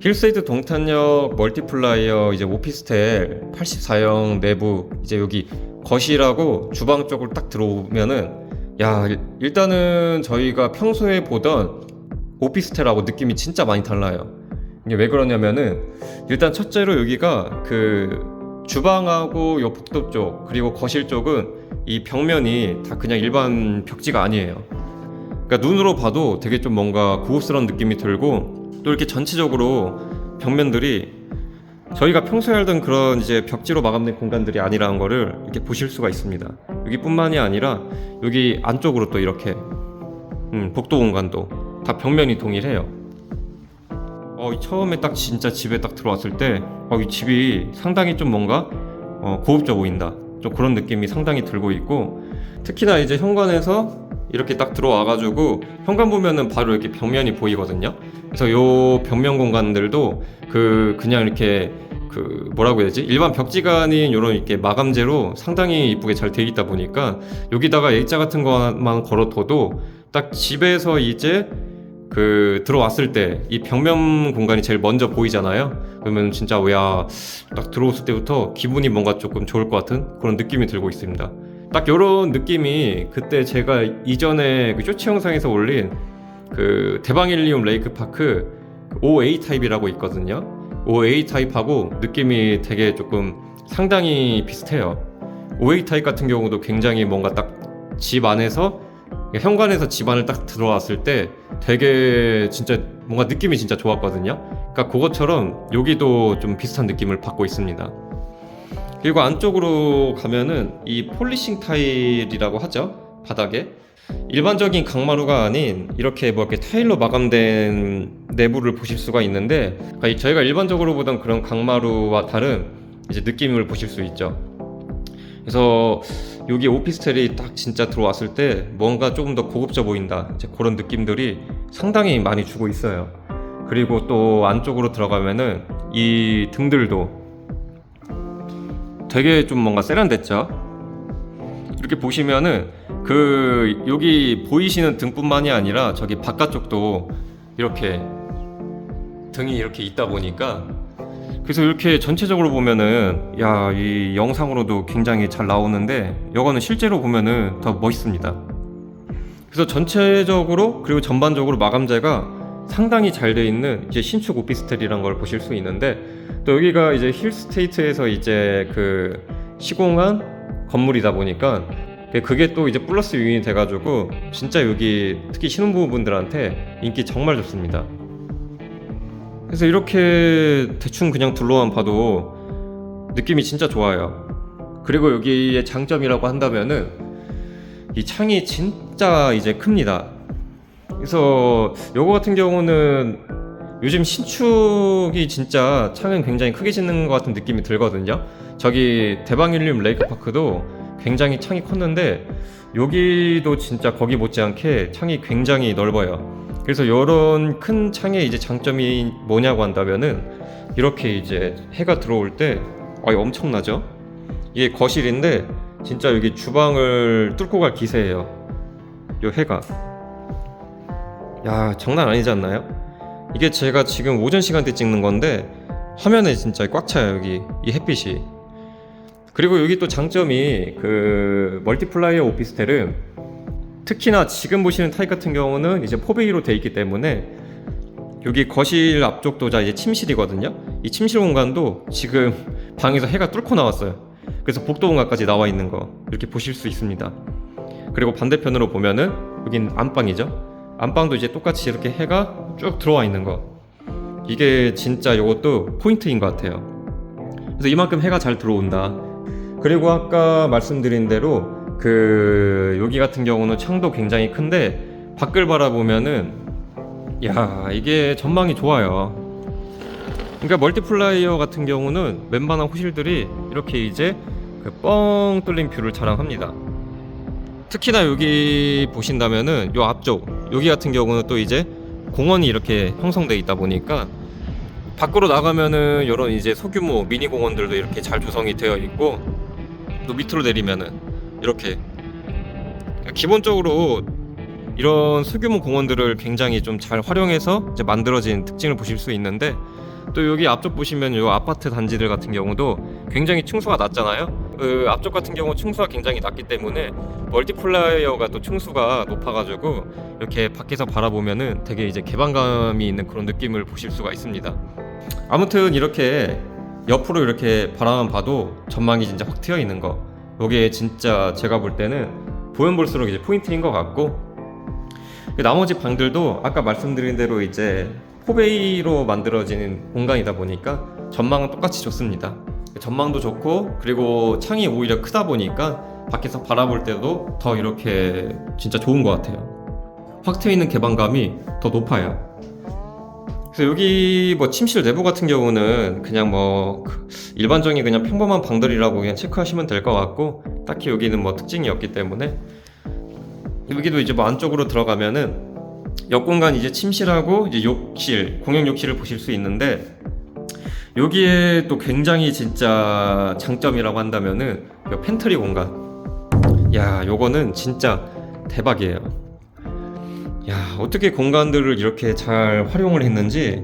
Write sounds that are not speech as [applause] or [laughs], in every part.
힐스테이트 동탄역 멀티플라이어 이제 오피스텔 84형 내부 이제 여기 거실하고 주방 쪽으로 딱 들어오면은 야 일- 일단은 저희가 평소에 보던 오피스텔하고 느낌이 진짜 많이 달라요. 이게 왜 그러냐면은 일단 첫째로 여기가 그 주방하고 요 복도 쪽 그리고 거실 쪽은 이 벽면이 다 그냥 일반 벽지가 아니에요. 그러니까 눈으로 봐도 되게 좀 뭔가 고급스러운 느낌이 들고 또 이렇게 전체적으로 벽면들이 저희가 평소에 알던 그런 이제 벽지로 마감된 공간들이 아니라는 거를 이렇게 보실 수가 있습니다. 여기뿐만이 아니라 여기 안쪽으로 또 이렇게 음, 복도 공간도 다 벽면이 동일해요. 어, 이 처음에 딱 진짜 집에 딱 들어왔을 때, 어, 이 집이 상당히 좀 뭔가 어, 고급져 보인다. 좀 그런 느낌이 상당히 들고 있고, 특히나 이제 현관에서 이렇게 딱 들어와가지고 현관 보면은 바로 이렇게 벽면이 보이거든요. 그래서 요 벽면 공간들도 그 그냥 이렇게 그 뭐라고 해야 되지 일반 벽지가 아닌 요런 이렇게 마감재로 상당히 이쁘게 잘돼 있다 보니까 여기다가 액자 같은 것만 걸어둬도 딱 집에서 이제 그 들어왔을 때 이 벽면 공간이 제일 먼저 보이잖아요. 그러면 진짜 야딱 들어왔을 때부터 기분이 뭔가 조금 좋을 것 같은 그런 느낌이 들고 있습니다. 딱 이런 느낌이 그때 제가 이전에 그 쇼츠 영상에서 올린 그 대방일리움 레이크 파크 OA 타입이라고 있거든요. OA 타입하고 느낌이 되게 조금 상당히 비슷해요. OA 타입 같은 경우도 굉장히 뭔가 딱 집 안에서 현관에서 집 안을 딱 들어왔을 때 되게 진짜 뭔가 느낌이 진짜 좋았거든요. 그러니까 그것처럼 여기도 좀 비슷한 느낌을 받고 있습니다. 그리고 안쪽으로 가면은 이 폴리싱 타일이라고 하죠 바닥에 일반적인 강마루가 아닌 이렇게 뭐 이렇게 타일로 마감된 내부를 보실 수가 있는데 그러니까 이 저희가 일반적으로 보던 그런 강마루와 다른 이제 느낌을 보실 수 있죠. 그래서 여기 오피스텔이 딱 진짜 들어왔을 때 뭔가 조금 더 고급져 보인다 그런 느낌들이 상당히 많이 주고 있어요. 그리고 또 안쪽으로 들어가면은 이 등들도 되게 좀 뭔가 세련됐죠. 이렇게 보시면은 그 여기 보이시는 등뿐만이 아니라 저기 바깥쪽도 이렇게 등이 이렇게 있다 보니까 그래서 이렇게 전체적으로 보면은 야 이 영상으로도 굉장히 잘 나오는데 이거는 실제로 보면은 더 멋있습니다. 그래서 전체적으로 그리고 전반적으로 마감재가 상당히 잘 돼 있는 이제 신축 오피스텔이란 걸 보실 수 있는데 또 여기가 이제 힐스테이트에서 이제 그 시공한 건물이다 보니까 그게 또 이제 플러스 유인이 돼가지고 진짜 여기 특히 신혼부부분들한테 인기 정말 좋습니다. 그래서 이렇게 대충 그냥 둘러만 봐도 느낌이 진짜 좋아요. 그리고 여기의 장점이라고 한다면은 이 창이 진짜 이제 큽니다. 그래서 요거 같은 경우는 요즘 신축이 진짜 창은 굉장히 크게 짓는 것 같은 느낌이 들거든요. 저기 대방일륨 레이크파크도 굉장히 창이 컸는데 여기도 진짜 거기 못지않게 창이 굉장히 넓어요. 그래서 이런 큰 창의 이제 장점이 뭐냐고 한다면은 이렇게 이제 해가 들어올 때 아, 엄청나죠? 이게 거실인데 진짜 여기 주방을 뚫고 갈 기세예요. 요 해가. 야 장난 아니지 않나요? 이게 제가 지금 오전 시간대 찍는 건데 화면에 진짜 꽉 차요 여기 이 햇빛이. 그리고 여기 또 장점이 그 멀티플라이어 오피스텔은 특히나 지금 보시는 타입 같은 경우는 이제 포베이로 돼 있기 때문에 여기 거실 앞쪽도 자 이제 침실이거든요. 이 침실 공간도 지금 [laughs] 방에서 해가 뚫고 나왔어요. 그래서 복도 공간까지 나와 있는 거 이렇게 보실 수 있습니다. 그리고 반대편으로 보면은 여긴 안방이죠. 안방도 이제 똑같이 이렇게 해가 쭉 들어와 있는 거. 이게 진짜 이것도 포인트인 것 같아요. 그래서 이만큼 해가 잘 들어온다. 그리고 아까 말씀드린 대로 그 여기 같은 경우는 창도 굉장히 큰데 밖을 바라보면은 야 이게 전망이 좋아요. 그러니까 멀티플라이어 같은 경우는 웬만한 호실들이 이렇게 이제 그 뻥 뚫린 뷰를 자랑합니다. 특히나 여기 보신다면은 요 앞쪽 여기 같은 경우는 또 이제 공원이 이렇게 형성돼 있다 보니까 밖으로 나가면은 이런 이제 소규모 미니 공원들도 이렇게 잘 조성이 되어 있고 또 밑으로 내리면은 이렇게 기본적으로 이런 소규모 공원들을 굉장히 좀 잘 활용해서 이제 만들어진 특징을 보실 수 있는데 또 여기 앞쪽 보시면 요 아파트 단지들 같은 경우도 굉장히 층수가 낮잖아요. 그 앞쪽 같은 경우 층수가 굉장히 낮기 때문에 멀티플라이어가 또 층수가 높아가지고 이렇게 밖에서 바라보면은 되게 이제 개방감이 있는 그런 느낌을 보실 수가 있습니다. 아무튼 이렇게 옆으로 이렇게 바라만 봐도 전망이 진짜 확 트여 있는 거. 이게 진짜 제가 볼 때는 보면 볼수록 이제 포인트인 것 같고 그 나머지 방들도 아까 말씀드린 대로 이제 포베이로 만들어진 공간이다 보니까 전망은 똑같이 좋습니다. 전망도 좋고 그리고 창이 오히려 크다 보니까 밖에서 바라볼 때도 더 이렇게 진짜 좋은 것 같아요. 확 트여 있는 개방감이 더 높아요. 그래서 여기 뭐 침실 내부 같은 경우는 그냥 뭐그 일반적인 그냥 평범한 방들이라고 그냥 체크하시면 될 것 같고 딱히 여기는 뭐 특징이 없기 때문에 여기도 이제 뭐 안쪽으로 들어가면은 옆 공간 이제 침실하고 이제 욕실 공용 욕실을 보실 수 있는데 여기에 또 굉장히 진짜 장점이라고 한다면은 요 팬트리 공간. 야 요거는 진짜 대박이에요 야 어떻게 공간들을 이렇게 잘 활용을 했는지.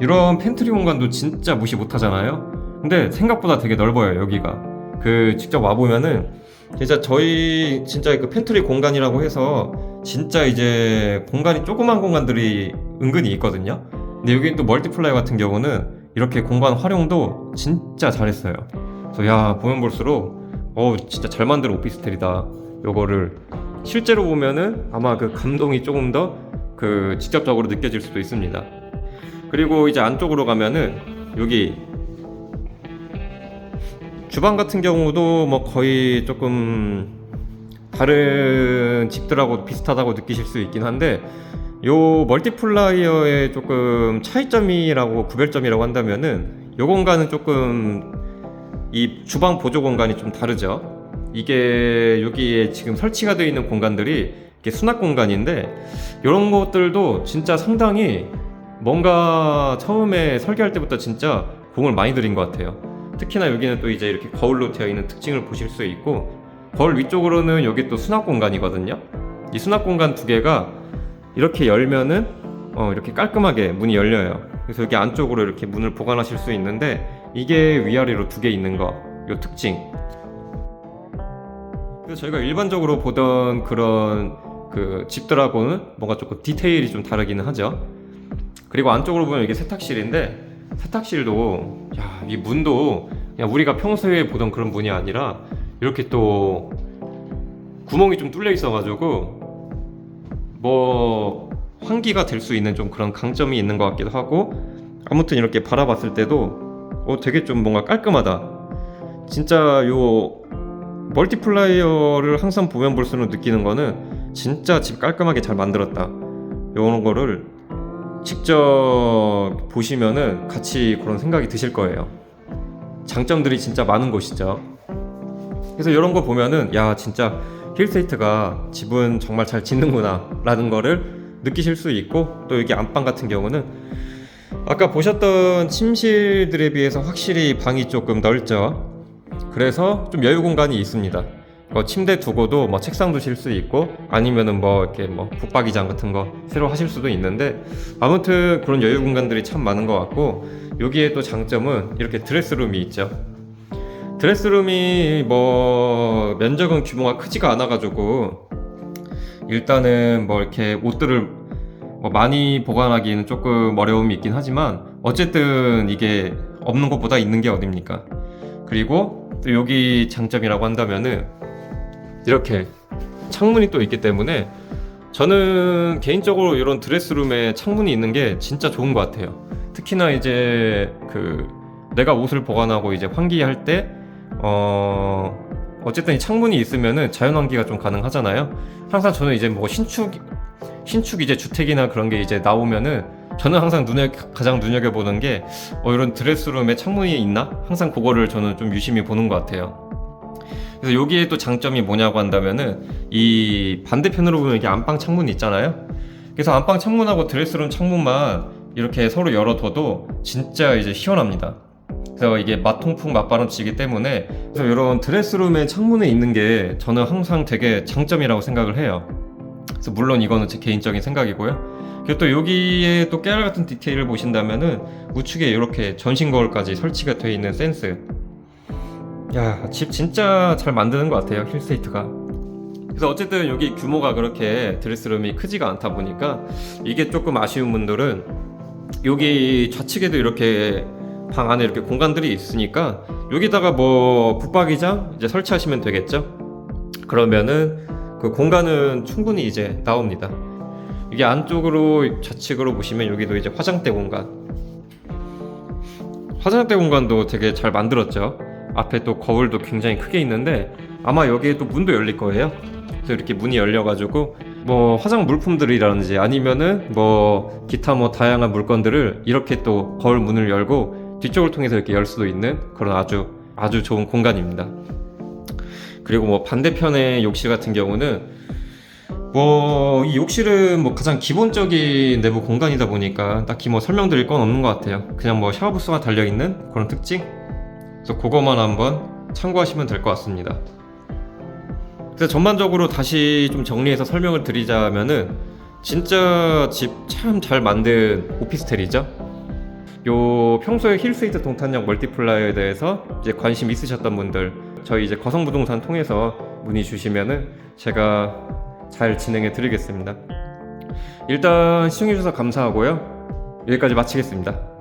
이런 팬트리 공간도 진짜 무시 못 하잖아요? 근데 생각보다 되게 넓어요 여기가. 그 직접 와 보면은 진짜 저희 진짜 그 팬트리 공간이라고 해서 진짜 이제 공간이 조그만 공간들이 은근히 있거든요? 근데 여기 또 멀티플라이 같은 경우는 이렇게 공간 활용도 진짜 잘했어요. 그래서 야 보면 볼수록 어 진짜 잘 만든 오피스텔이다 요거를 실제로 보면은 아마 그 감동이 조금 더 그 직접적으로 느껴질 수도 있습니다. 그리고 이제 안쪽으로 가면은 여기 주방 같은 경우도 뭐 거의 조금 다른 집들하고 비슷하다고 느끼실 수 있긴 한데 요 멀티플라이어의 조금 차이점이라고 구별점이라고 한다면은 요 공간은 조금 이 주방 보조 공간이 좀 다르죠. 이게 여기에 지금 설치가 되어 있는 공간들이 이게 수납 공간인데 이런 것들도 진짜 상당히 뭔가 처음에 설계할 때부터 진짜 공을 많이 들인 것 같아요. 특히나 여기는 또 이제 이렇게 거울로 되어 있는 특징을 보실 수 있고 거울 위쪽으로는 여기 또 수납 공간이거든요. 이 수납 공간 두 개가 이렇게 열면은 어, 이렇게 깔끔하게 문이 열려요. 그래서 여기 안쪽으로 이렇게 문을 보관하실 수 있는데 이게 위아래로 두 개 있는 거, 요 특징. 그래서 저희가 일반적으로 보던 그런 그 집들하고는 뭔가 조금 디테일이 좀 다르기는 하죠. 그리고 안쪽으로 보면 이게 세탁실인데 세탁실도 야, 이 문도 그냥 우리가 평소에 보던 그런 문이 아니라 이렇게 또 구멍이 좀 뚫려 있어가지고 뭐 환기가 될 수 있는 좀 그런 강점이 있는 것 같기도 하고 아무튼 이렇게 바라봤을 때도 어 되게 좀 뭔가 깔끔하다. 진짜 요 멀티플라이어를 항상 보면 볼수록 느끼는 거는 진짜 집 깔끔하게 잘 만들었다. 요런 거를 직접 보시면은 같이 그런 생각이 드실 거예요. 장점들이 진짜 많은 곳이죠. 그래서 이런 거 보면은 야 진짜 힐스테이트가 집은 정말 잘 짓는구나 라는 거를 느끼실 수 있고 또 여기 안방 같은 경우는 아까 보셨던 침실들에 비해서 확실히 방이 조금 넓죠. 그래서 좀 여유 공간이 있습니다. 뭐 침대 두고도 뭐 책상 두실 수 있고 아니면은 뭐 이렇게 뭐 붙박이장 같은 거 새로 하실 수도 있는데 아무튼 그런 여유 공간들이 참 많은 것 같고 여기에 또 장점은 이렇게 드레스룸이 있죠. 드레스룸이 뭐 면적은 규모가 크지가 않아 가지고 일단은 뭐 이렇게 옷들을 뭐 많이 보관하기는 조금 어려움이 있긴 하지만 어쨌든 이게 없는 것보다 있는 게 어딥니까? 그리고 또 여기 장점이라고 한다면은 이렇게 창문이 또 있기 때문에 저는 개인적으로 이런 드레스룸에 창문이 있는 게 진짜 좋은 것 같아요. 특히나 이제 그 내가 옷을 보관하고 이제 환기할 때 어, 어쨌든 이 창문이 있으면은 자연 환기가 좀 가능하잖아요. 항상 저는 이제 뭐 신축 신축 이제 주택이나 그런 게 이제 나오면은 저는 항상 눈에 가장 눈여겨 보는 게 어, 이런 드레스룸에 창문이 있나? 항상 그거를 저는 좀 유심히 보는 것 같아요. 그래서 여기에 또 장점이 뭐냐고 한다면은 이 반대편으로 보면 이게 안방 창문이 있잖아요. 그래서 안방 창문하고 드레스룸 창문만 이렇게 서로 열어둬도 진짜 이제 시원합니다. 그래서 이게 맛통풍 맛바람 치기 때문에 그래서 이런 드레스룸에 창문에 있는 게 저는 항상 되게 장점이라고 생각을 해요. 그래서 물론 이거는 제 개인적인 생각이고요. 그리고 또 여기에 또 깨알 같은 디테일을 보신다면은 우측에 이렇게 전신 거울까지 설치가 되어 있는 센스. 야, 집 진짜 잘 만드는 것 같아요, 힐스테이트가. 그래서 어쨌든 여기 규모가 그렇게 드레스룸이 크지가 않다 보니까 이게 조금 아쉬운 분들은 여기 좌측에도 이렇게 방 안에 이렇게 공간들이 있으니까 여기다가 뭐 붙박이장 이제 설치하시면 되겠죠. 그러면은 그 공간은 충분히 이제 나옵니다. 이게 안쪽으로 좌측으로 보시면 여기도 이제 화장대 공간. 화장대 공간도 되게 잘 만들었죠. 앞에 또 거울도 굉장히 크게 있는데 아마 여기에 또 문도 열릴 거예요. 그래서 이렇게 문이 열려가지고 뭐 화장 물품들이라든지 아니면은 뭐 기타 뭐 다양한 물건들을 이렇게 또 거울 문을 열고 뒤쪽을 통해서 이렇게 열 수도 있는 그런 아주 아주 좋은 공간입니다. 그리고 뭐 반대편의 욕실 같은 경우는 뭐 이 욕실은 뭐 가장 기본적인 내부 공간이다 보니까 딱히 뭐 설명드릴 건 없는 것 같아요. 그냥 뭐 샤워 부스가 달려 있는 그런 특징. 그래서 그거만 한번 참고하시면 될 것 같습니다. 그래서 전반적으로 다시 좀 정리해서 설명을 드리자면은 진짜 집 참 잘 만든 오피스텔이죠. 요 평소에 힐스이트 동탄역 멀티플라이어에 대해서 이제 관심 있으셨던 분들 저희 이제 거성부동산 통해서 문의 주시면은 제가 잘 진행해 드리겠습니다. 일단 시청해 주셔서 감사하고요. 여기까지 마치겠습니다.